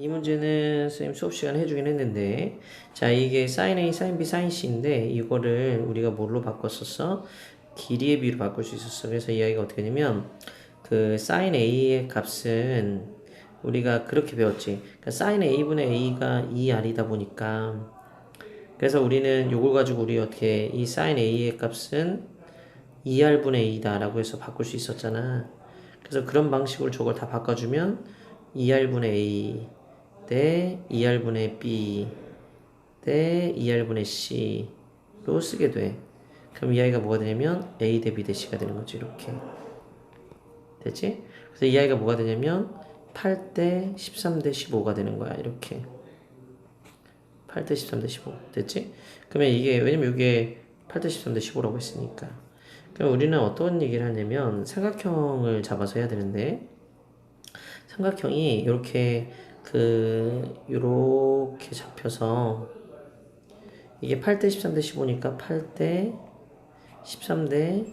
이 문제는 선생님 수업 시간에 해주긴 했는데 자 이게 sin A, sin B, sin C인데 이거를 우리가 뭘로 바꿨었어? 길이의 비로 바꿀 수 있었어. 그래서 이 아이가 어떻게 되냐면 그 sin A의 값은 우리가 그렇게 배웠지. 그러니까 sin A분의 A가 2R이다 보니까 그래서 우리는 요걸 가지고 우리 어떻게 이 sin A의 값은 2R분의 A다 라고 해서 바꿀 수 있었잖아. 그래서 그런 방식으로 저걸 다 바꿔주면 2R분의 A 대 2R분의 B 대 2R분의 C로 쓰게 돼. 그럼 이 아이가 뭐가 되냐면 A 대 B 대 C가 되는 거지 이렇게. 됐지? 그래서 이 아이가 뭐가 되냐면 8 대 13 대 15가 되는 거야 이렇게. 8 대 13 대 15 됐지? 그러면 이게 왜냐면 이게 8 대 13 대 15라고 했으니까. 그럼 우리는 어떤 얘기를 하냐면 삼각형을 잡아서 해야 되는데 삼각형이 이렇게 그 요렇게 잡혀서 이게 8대 13대 15니까 8대 13대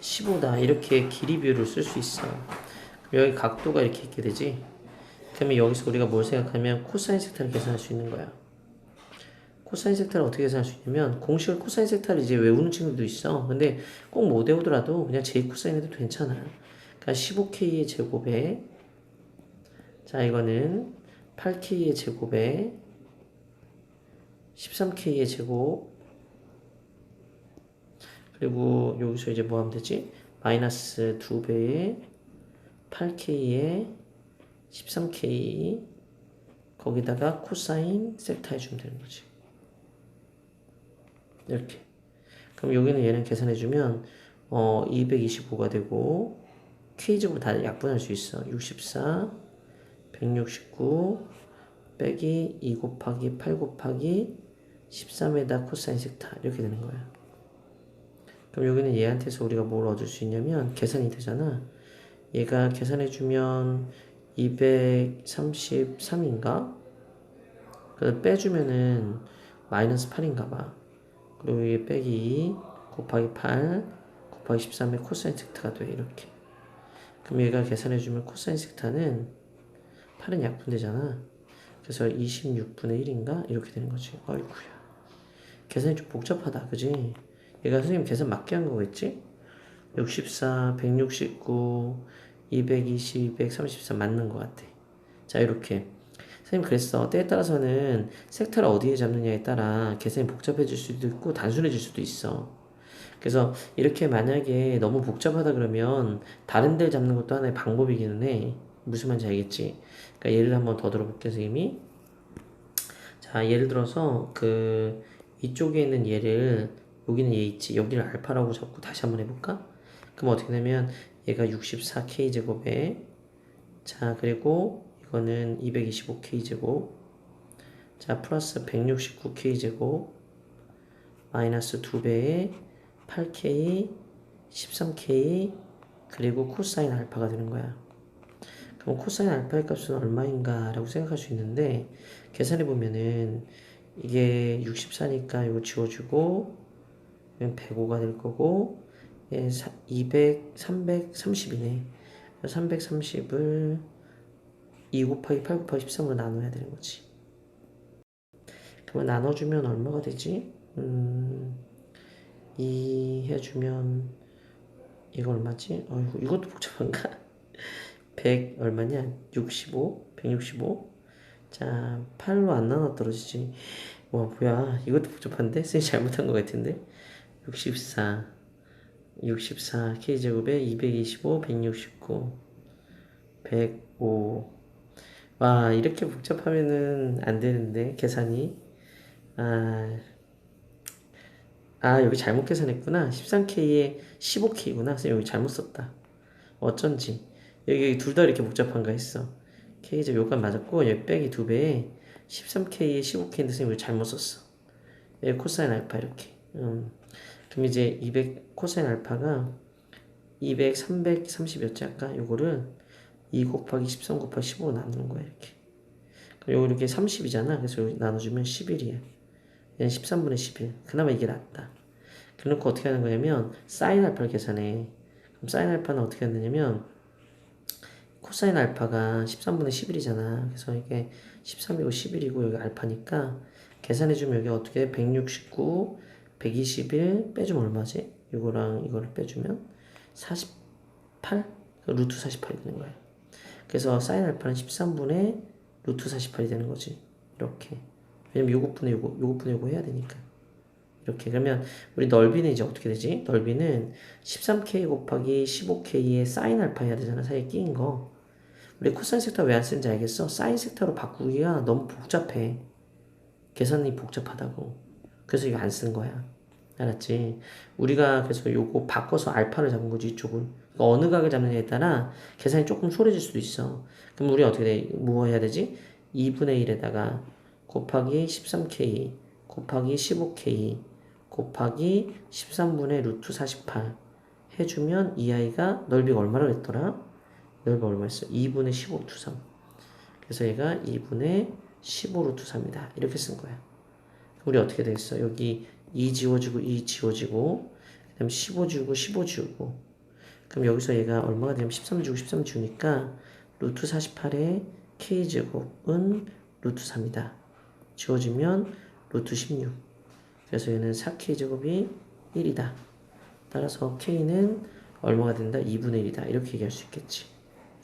15다. 이렇게 길이 비율을 쓸 수 있어. 여기 각도가 이렇게 있게 되지? 그러면 여기서 우리가 뭘 생각하면 코사인 섹타를 계산할 수 있는 거야. 코사인 섹타를 어떻게 계산할 수 있냐면 공식을 코사인 섹타를 이제 외우는 친구들도 있어. 근데 꼭 못 외우더라도 그냥 제 코사인 해도 괜찮아. 그러니까 15k의 제곱에 자, 이거는 8k의 제곱에 13k의 제곱 그리고 여기서 이제 뭐 하면 되지? 마이너스 2배의 8k의 13k 거기다가 코사인 섹타 해주면 되는 거지. 이렇게. 그럼 여기는 얘는 계산해주면 어 225가 되고 k제곱 다 약분할 수 있어. 64 169 빼기 2 곱하기 8 곱하기 13에다 코사인 섹타 이렇게 되는 거야. 그럼 여기는 얘한테서 우리가 뭘 얻을 수 있냐면 계산이 되잖아. 얘가 계산해주면 233인가? 그래서 빼주면은 마이너스 8인가 봐. 그리고 이게 빼기 2 곱하기 8 곱하기 13의 코사인 섹타가 돼 이렇게. 그럼 얘가 계산해주면 코사인 섹타는 8은 약분되잖아. 그래서 26분의 1인가? 이렇게 되는 거지. 어이구야. 계산이 좀 복잡하다. 그지? 얘가 선생님 계산 맞게 한 거겠지? 64, 169, 220, 234 맞는 것 같아. 자, 이렇게. 선생님 그랬어. 때에 따라서는 섹터를 어디에 잡느냐에 따라 계산이 복잡해질 수도 있고 단순해질 수도 있어. 그래서 이렇게 만약에 너무 복잡하다 그러면 다른 데를 잡는 것도 하나의 방법이기는 해. 무슨 말인지 알겠지? 그러니까 예를 한번 더 들어볼게요, 선생님이. 자, 예를 들어서 그 이쪽에 있는 얘를 여기는 얘 있지. 여기를 알파라고 잡고 다시 한번 해볼까? 그럼 어떻게 되면 얘가 64k 제곱에 자 그리고 이거는 225k 제곱 자 플러스 169k 제곱 마이너스 2배의 8k 13k 그리고 코사인 알파가 되는 거야. 그럼 코사인 알파의 값은 얼마인가 라고 생각할 수 있는데 계산해 보면은 이게 64니까 이거 지워주고 105가 될 거고 예, 200, 330이네 330을 2 곱하기 8 곱하기 13으로 나눠야 되는 거지 그러면 나눠주면 얼마가 되지? 음, 2 해주면 이거 얼마지? 어이구 이것도 복잡한가? 100 얼마냐? 65? 165? 자 8로 안 나눠 떨어지지. 와 뭐야. 이것도 복잡한데? 쌤이 잘못한 것 같은데? 64 64 k제곱에 225 169 105 와 이렇게 복잡하면은 안 되는데 계산이. 아, 아 여기 잘못 계산했구나. 13k에 15k구나. 선생님 여기 잘못 썼다. 어쩐지 여기 둘 다 이렇게 복잡한가 했어. K제곱 요건 맞았고 여기 빼기 2배에 13k에 15k인데 선생님 여기 잘못 썼어. 여기 코사인 알파 이렇게. 음. 그럼 이제 200 코사인 알파가 200, 330이었지 아까? 요거를 2 곱하기 13 곱하기 15로 나누는 거야 이렇게. 그럼 요거 이렇게 30이잖아. 그래서 나눠주면 11이야. 얘는 13분의 11 그나마 이게 낫다. 그래놓고 어떻게 하는 거냐면 사인 알파를 계산해. 그럼 사인 알파는 어떻게 하느냐면 코사인 알파가 13분의 11이잖아. 그래서 이게 13이고 11이고 여기 알파니까 계산해주면 여기 어떻게 169, 121 빼주면 얼마지? 이거랑 이거를 빼주면 48? 루트 48이 되는 거야. 그래서 사인 알파는 13분의 루트 48이 되는 거지. 이렇게. 왜냐면 요것분의 요거, 요것분의 요거 해야 되니까. 이렇게. 그러면 우리 넓이는 이제 어떻게 되지? 넓이는 13k 곱하기 15k의 사인 알파 해야 되잖아. 사이에 끼인 거. 우리 코사인 섹터 왜 안 쓰는지 알겠어? 사인 섹터로 바꾸기가 너무 복잡해. 계산이 복잡하다고. 그래서 이거 안 쓴 거야. 알았지? 우리가 그래서 요거 바꿔서 알파를 잡은 거지, 이쪽을. 그러니까 어느 각을 잡느냐에 따라 계산이 조금 소홀해질 수도 있어. 그럼 우리 어떻게 돼? 뭐 해야 되지? 2분의 1에다가 곱하기 13k 곱하기 15k 곱하기 13분의 루트 48 해주면 이 아이가 넓이가 얼마나 됐더라? 넓이가 얼마였어? 2분의 15 루트 3 그래서 얘가 2분의 15 루트 3이다. 이렇게 쓴 거야. 우리 어떻게 되겠어? 여기 2 지워지고 2 지워지고 그 다음 15 지우고 15 지우고. 그럼 여기서 얘가 얼마가 되냐면 13 지우고 13 지우니까 루트 48의 k제곱은 루트 3이다. 지워지면 루트 16 그래서 얘는 4k제곱이 1이다. 따라서 k는 얼마가 된다? 2분의 1이다. 이렇게 얘기할 수 있겠지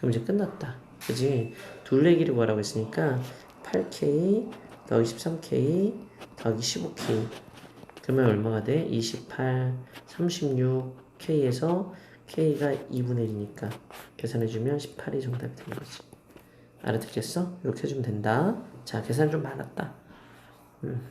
그럼 이제 끝났다 그지? 둘레기를 구하라고 했으니까 8k 더하기 13k 더하기 15k 그러면 얼마가 돼? 28, 36k에서 k가 2분의 1이니까 계산해주면 18이 정답이 되는 거지 알아듣겠어? 이렇게 해주면 된다 자 계산 좀 많았다 음.